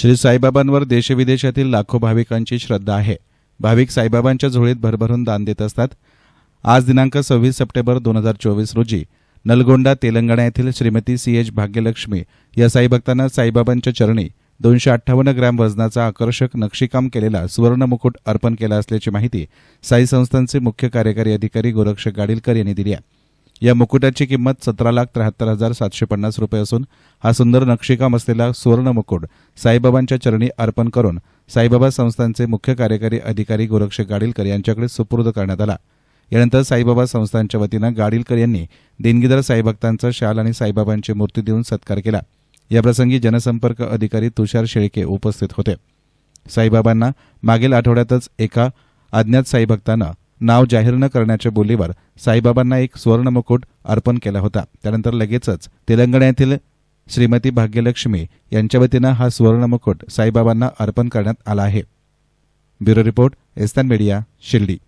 श्री साईबाबांवर देशविदेशातील लाखो भाविकांची श्रद्धा आहे. भाविक साईबाबांच्या झोळीत भरभरून दान देत असतात. आज दिनांक सव्वीस सप्टेंबर दोन हजार चोवीस रोजी नलगोंडा तेलंगणा येथील श्रीमती सी एच भाग्यलक्ष्मी या साईभक्तांना साईबाबांच्या चरणी दोनशे अठ्ठावन्न ग्रॅम वजनाचा आकर्षक नक्षीकाम केलेला सुवर्ण मुकुट अर्पण केला असल्याची माहिती साई संस्थांचे मुख्य कार्यकारी अधिकारी गोरक्ष गाडीलकर यांनी दिली आहे. या मुकुटाची किंमत सतरा लाख त्र्याहत्तर हजार सातशे पन्नास रुपये असून हा सुंदर नक्षीकाम असलेला सुवर्ण मुकुट साईबाबांच्या चरणी अर्पण करून साईबाबा संस्थांचे मुख्य कार्यकारी अधिकारी गोरक्ष गाडीलकर यांच्याकडे सुपूर्द करण्यात आला. यानंतर साईबाबा संस्थांच्या वतीनं गाडीलकर यांनी देणगीदार साईभक्तांचा शाल आणि साईबाबांची मूर्ती देऊन सत्कार केला. याप्रसंगी जनसंपर्क अधिकारी तुषार शेळके उपस्थित होते. साईबाबांना मागील आठवड्यातच एका अज्ञात साईभक्तानं नाव जाहीर न करण्याच्या बोलीवर साईबाबांना एक सुवर्ण मुकुट अर्पण केला होता. त्यानंतर लगेचच तेलंगणातील श्रीमती भाग्यलक्ष्मी यांच्या वतीनं हा सुवर्ण मुकुट साईबाबांना अर्पण करण्यात आला आहे. ब्युरो रिपोर्ट एस्तान मीडिया शिर्डी.